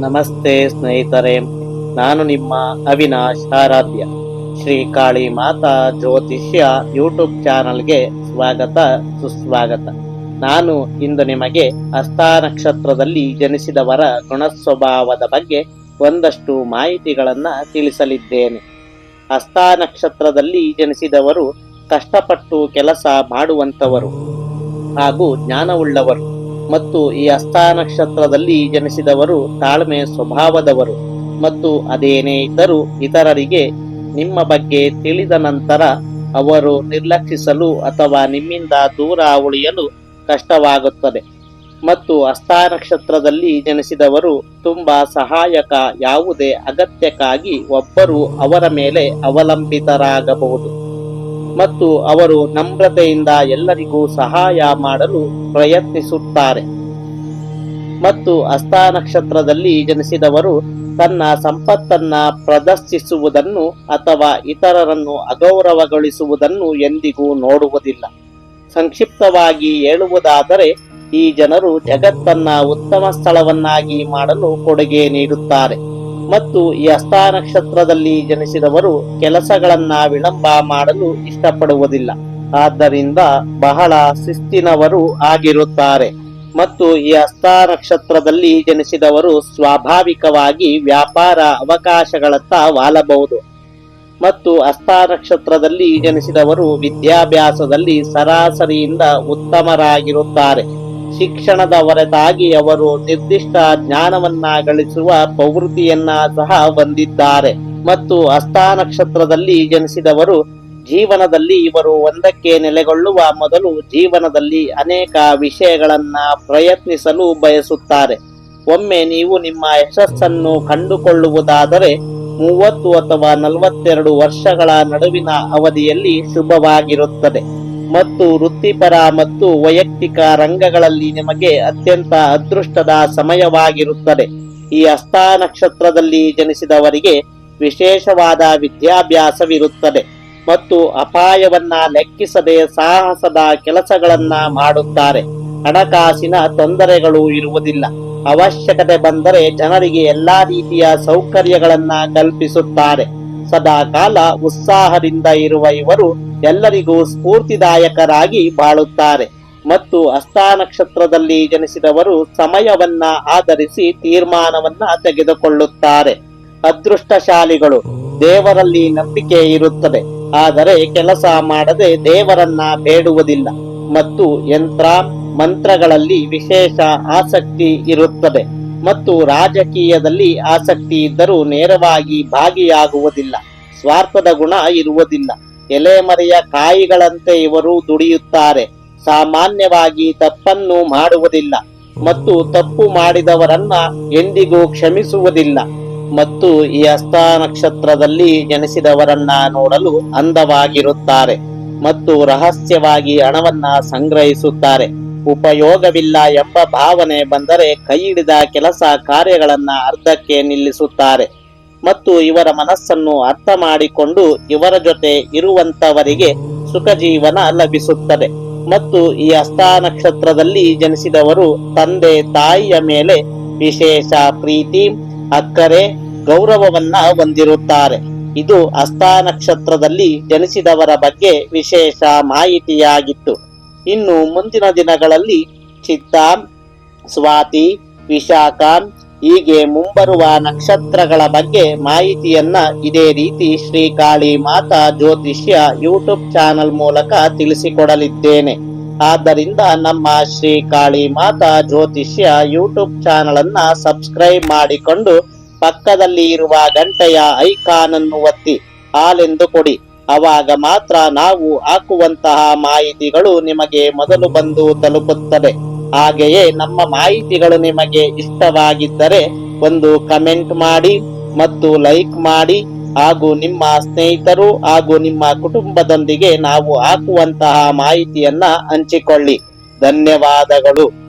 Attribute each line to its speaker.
Speaker 1: ನಮಸ್ತೆ ಸ್ನೇಹಿತರೆ, ನಾನು ನಿಮ್ಮ ಅವಿನಾಶ್ ಆರಾಧ್ಯ. ಶ್ರೀ ಕಾಳಿ ಮಾತಾ ಜ್ಯೋತಿಷ್ಯ ಯೂಟ್ಯೂಬ್ ಚಾನಲ್ಗೆ ಸ್ವಾಗತ, ಸುಸ್ವಾಗತ. ನಾನು ಇಂದು ನಿಮಗೆ ಹಸ್ತಾನಕ್ಷತ್ರದಲ್ಲಿ ಜನಿಸಿದವರ ಗುಣಸ್ವಭಾವದ ಬಗ್ಗೆ ಒಂದಷ್ಟು ಮಾಹಿತಿಗಳನ್ನು ತಿಳಿಸಲಿದ್ದೇನೆ. ಹಸ್ತಾನಕ್ಷತ್ರದಲ್ಲಿ ಜನಿಸಿದವರು ಕಷ್ಟಪಟ್ಟು ಕೆಲಸ ಮಾಡುವಂತವರು ಹಾಗೂ ಜ್ಞಾನವುಳ್ಳವರು. ಮತ್ತು ಈ ಹಸ್ತ ನಕ್ಷತ್ರದಲ್ಲಿ ಜನಿಸಿದವರು ತಾಳ್ಮೆ ಸ್ವಭಾವದವರು. ಮತ್ತು ಅದೇನೇ ಇದ್ದರೂ ಇತರರಿಗೆ ನಿಮ್ಮ ಬಗ್ಗೆ ತಿಳಿದ ನಂತರ ಅವರು ನಿರ್ಲಕ್ಷಿಸಲು ಅಥವಾ ನಿಮ್ಮಿಂದ ದೂರ ಉಳಿಯಲು ಕಷ್ಟವಾಗುತ್ತದೆ. ಮತ್ತು ಹಸ್ತ ನಕ್ಷತ್ರದಲ್ಲಿ ಜನಿಸಿದವರು ತುಂಬಾ ಸಹಾಯಕ, ಯಾವುದೇ ಅಗತ್ಯಕ್ಕಾಗಿ ಒಬ್ಬರು ಅವರ ಮೇಲೆ ಅವಲಂಬಿತರಾಗಬಹುದು. ಮತ್ತು ಅವರು ನಮ್ರತೆಯಿಂದ ಎಲ್ಲರಿಗೂ ಸಹಾಯ ಮಾಡಲು ಪ್ರಯತ್ನಿಸುತ್ತಾರೆ. ಮತ್ತು ಹಸ್ತ ನಕ್ಷತ್ರದಲ್ಲಿ ಜನಿಸಿದವರು ತನ್ನ ಸಂಪತ್ತನ್ನ ಪ್ರದರ್ಶಿಸುವುದನ್ನು ಅಥವಾ ಇತರರನ್ನು ಅಗೌರವಗೊಳಿಸುವುದನ್ನು ಎಂದಿಗೂ ನೋಡುವುದಿಲ್ಲ. ಸಂಕ್ಷಿಪ್ತವಾಗಿ ಹೇಳುವುದಾದರೆ, ಈ ಜನರು ಜಗತ್ತನ್ನ ಉತ್ತಮ ಸ್ಥಳವನ್ನಾಗಿ ಮಾಡಲು ಕೊಡುಗೆ ನೀಡುತ್ತಾರೆ. ಮತ್ತು ಈ ಹಸ್ತ ನಕ್ಷತ್ರದಲ್ಲಿ ಜನಿಸಿದವರು ಕೆಲಸಗಳನ್ನ ವಿಳಂಬ ಮಾಡಲು ಇಷ್ಟಪಡುವುದಿಲ್ಲ. ಆದ್ದರಿಂದ ಬಹಳ ಶಿಸ್ತಿನವರು ಆಗಿರುತ್ತಾರೆ. ಮತ್ತು ಈ ಹಸ್ತ ನಕ್ಷತ್ರದಲ್ಲಿ ಜನಿಸಿದವರು ಸ್ವಾಭಾವಿಕವಾಗಿ ವ್ಯಾಪಾರ ಅವಕಾಶಗಳತ್ತ ವಾಲಬಹುದು. ಮತ್ತು ಹಸ್ತ ನಕ್ಷತ್ರದಲ್ಲಿ ಜನಿಸಿದವರು ವಿದ್ಯಾಭ್ಯಾಸದಲ್ಲಿ ಸರಾಸರಿಯಿಂದ ಉತ್ತಮರಾಗಿರುತ್ತಾರೆ. ಶಿಕ್ಷಣದ ಹೊರತಾಗಿ ಅವರು ನಿರ್ದಿಷ್ಟ ಜ್ಞಾನವನ್ನ ಗಳಿಸುವ ಪ್ರವೃತ್ತಿಯನ್ನ ಸಹ ಹೊಂದಿದ್ದಾರೆ. ಮತ್ತು ಹಸ್ತ ನಕ್ಷತ್ರದಲ್ಲಿ ಜನಿಸಿದವರು, ಜೀವನದಲ್ಲಿ ಇವರು ಒಂದಕ್ಕೆ ನೆಲೆಗೊಳ್ಳುವ ಮೊದಲು ಜೀವನದಲ್ಲಿ ಅನೇಕ ವಿಷಯಗಳನ್ನ ಪ್ರಯತ್ನಿಸಲು ಬಯಸುತ್ತಾರೆ. ಒಮ್ಮೆ ನೀವು ನಿಮ್ಮ ಯಶಸ್ಸನ್ನು ಕಂಡುಕೊಳ್ಳುವುದಾದರೆ, ಮೂವತ್ತು ಅಥವಾ ನಲವತ್ತೆರಡು ವರ್ಷಗಳ ನಡುವಿನ ಅವಧಿಯಲ್ಲಿ ಶುಭವಾಗಿರುತ್ತದೆ. ಮತ್ತು ವೃತ್ತಿಪರ ಮತ್ತು ವೈಯಕ್ತಿಕ ರಂಗಗಳಲ್ಲಿ ನಿಮಗೆ ಅತ್ಯಂತ ಅದೃಷ್ಟದ ಸಮಯವಾಗಿರುತ್ತದೆ. ಈ ಹಸ್ತ ನಕ್ಷತ್ರದಲ್ಲಿ ಜನಿಸಿದವರಿಗೆ ವಿಶೇಷವಾದ ವಿದ್ಯಾಭ್ಯಾಸವಿರುತ್ತದೆ ಮತ್ತು ಅಪಾಯವನ್ನ ಲೆಕ್ಕಿಸದೆ ಸಾಹಸದ ಕೆಲಸಗಳನ್ನ ಮಾಡುತ್ತಾರೆ. ಹಣಕಾಸಿನ ತೊಂದರೆಗಳು ಇರುವುದಿಲ್ಲ. ಅವಶ್ಯಕತೆ ಬಂದರೆ ಜನರಿಗೆ ಎಲ್ಲಾ ರೀತಿಯ ಸೌಕರ್ಯಗಳನ್ನ ಕಲ್ಪಿಸುತ್ತಾರೆ. ಸದಾ ಕಾಲ ಉತ್ಸಾಹದಿಂದ ಇರುವ ಇವರು ಎಲ್ಲರಿಗೂ ಸ್ಫೂರ್ತಿದಾಯಕರಾಗಿ ಬಾಳುತ್ತಾರೆ. ಮತ್ತು ನಕ್ಷತ್ರದಲ್ಲಿ ಜನಿಸಿದವರು ಸಮಯವನ್ನ ಆಧರಿಸಿ ತೀರ್ಮಾನವನ್ನ ತೆಗೆದುಕೊಳ್ಳುತ್ತಾರೆ. ಅದೃಷ್ಟಶಾಲಿಗಳು, ದೇವರಲ್ಲಿ ನಂಬಿಕೆ ಇರುತ್ತದೆ. ಆದರೆ ಕೆಲಸ ಮಾಡದೆ ದೇವರನ್ನ ಬೇಡುವುದಿಲ್ಲ. ಮತ್ತು ಯಂತ್ರ, ಮಂತ್ರಗಳಲ್ಲಿ ವಿಶೇಷ ಆಸಕ್ತಿ ಇರುತ್ತದೆ. ಮತ್ತು ರಾಜಕೀಯದಲ್ಲಿ ಆಸಕ್ತಿ ಇದ್ದರೂ ನೇರವಾಗಿ ಭಾಗಿಯಾಗುವುದಿಲ್ಲ. ಸ್ವಾರ್ಥದ ಗುಣ ಇರುವುದಿಲ್ಲ. ಎಲೆಮರೆಯ ಕಾಯಿಗಳಂತೆ ಇವರು ದುಡಿಯುತ್ತಾರೆ. ಸಾಮಾನ್ಯವಾಗಿ ತಪ್ಪನ್ನು ಮಾಡುವುದಿಲ್ಲ ಮತ್ತು ತಪ್ಪು ಮಾಡಿದವರನ್ನ ಎಂದಿಗೂ ಕ್ಷಮಿಸುವುದಿಲ್ಲ. ಮತ್ತು ಈ ಹಸ್ತ ನಕ್ಷತ್ರದಲ್ಲಿ ಜನಿಸಿದವರನ್ನ ನೋಡಲು ಅಂದವಾಗಿರುತ್ತಾರೆ ಮತ್ತು ರಹಸ್ಯವಾಗಿ ಹಣವನ್ನ ಸಂಗ್ರಹಿಸುತ್ತಾರೆ. ಉಪಯೋಗವಿಲ್ಲ ಎಂಬ ಭಾವನೆ ಬಂದರೆ ಕೈ ಹಿಡಿದ ಕೆಲಸ ಕಾರ್ಯಗಳನ್ನ ಅರ್ಧಕ್ಕೆ ನಿಲ್ಲಿಸುತ್ತಾರೆ. ಮತ್ತು ಇವರ ಮನಸ್ಸನ್ನು ಅರ್ಥ ಮಾಡಿಕೊಂಡು ಇವರ ಜೊತೆ ಇರುವಂತವರಿಗೆ ಸುಖ ಜೀವನ ಲಭಿಸುತ್ತದೆ. ಮತ್ತು ಈ ಹಸ್ತ ನಕ್ಷತ್ರದಲ್ಲಿ ಜನಿಸಿದವರು ತಂದೆ ತಾಯಿಯ ಮೇಲೆ ವಿಶೇಷ ಪ್ರೀತಿ, ಅಕ್ಕರೆ, ಗೌರವವನ್ನ ಹೊಂದಿರುತ್ತಾರೆ. ಇದು ಹಸ್ತ ನಕ್ಷತ್ರದಲ್ಲಿ ಜನಿಸಿದವರ ಬಗ್ಗೆ ವಿಶೇಷ ಮಾಹಿತಿಯಾಗಿತ್ತು. ಇನ್ನು ಮುಂದಿನ ದಿನಗಳಲ್ಲಿ ಚಿತ್ತಾ ಸ್ವಾತಿ ವಿಶಾಖ ಹೀಗೆ ಮುಂಬರುವ ನಕ್ಷತ್ರಗಳ ಬಗ್ಗೆ ಮಾಹಿತಿಯನ್ನ ಇದೇ ರೀತಿ ಶ್ರೀ ಕಾಳಿ ಮಾತಾ ಜ್ಯೋತಿಷ್ಯ ಯೂಟ್ಯೂಬ್ ಚಾನಲ್ ಮೂಲಕ ತಿಳಿಸಿಕೊಡಲಿದ್ದೇನೆ. ಆದ್ದರಿಂದ ನಮ್ಮ ಶ್ರೀ ಕಾಳಿ ಮಾತಾ ಜ್ಯೋತಿಷ್ಯ ಯೂಟ್ಯೂಬ್ ಚಾನೆಲ್ ಅನ್ನ ಸಬ್ಸ್ಕ್ರೈಬ್ ಮಾಡಿಕೊಂಡು ಪಕ್ಕದಲ್ಲಿ ಇರುವ ಗಂಟೆಯ ಐಕಾನ್ ಅನ್ನು ಒತ್ತಿ, ಹಾಲೆಂದು ಕೊಡಿ. ಅವಾಗ ಮಾತ್ರ ನಾವು ಹಾಕುವಂತಹ ಮಾಹಿತಿಗಳು ನಿಮಗೆ ಮೊದಲು ಬಂದು ತಲುಪುತ್ತದೆ ಹಾಗೆಯೇ ನಮ್ಮ ಮಾಹಿತಿಗಳು ನಿಮಗೆ ಇಷ್ಟವಾಗಿದ್ದರೆ ಒಂದು ಕಮೆಂಟ್ ಮಾಡಿ ಮತ್ತು ಲೈಕ್ ಮಾಡಿ. ಹಾಗೂ ನಿಮ್ಮ ಸ್ನೇಹಿತರು ಹಾಗೂ ನಿಮ್ಮ ಕುಟುಂಬದೊಂದಿಗೆ ನಾವು ಹಾಕುವಂತಹ ಮಾಹಿತಿಯನ್ನ ಹಂಚಿಕೊಳ್ಳಿ. ಧನ್ಯವಾದಗಳು.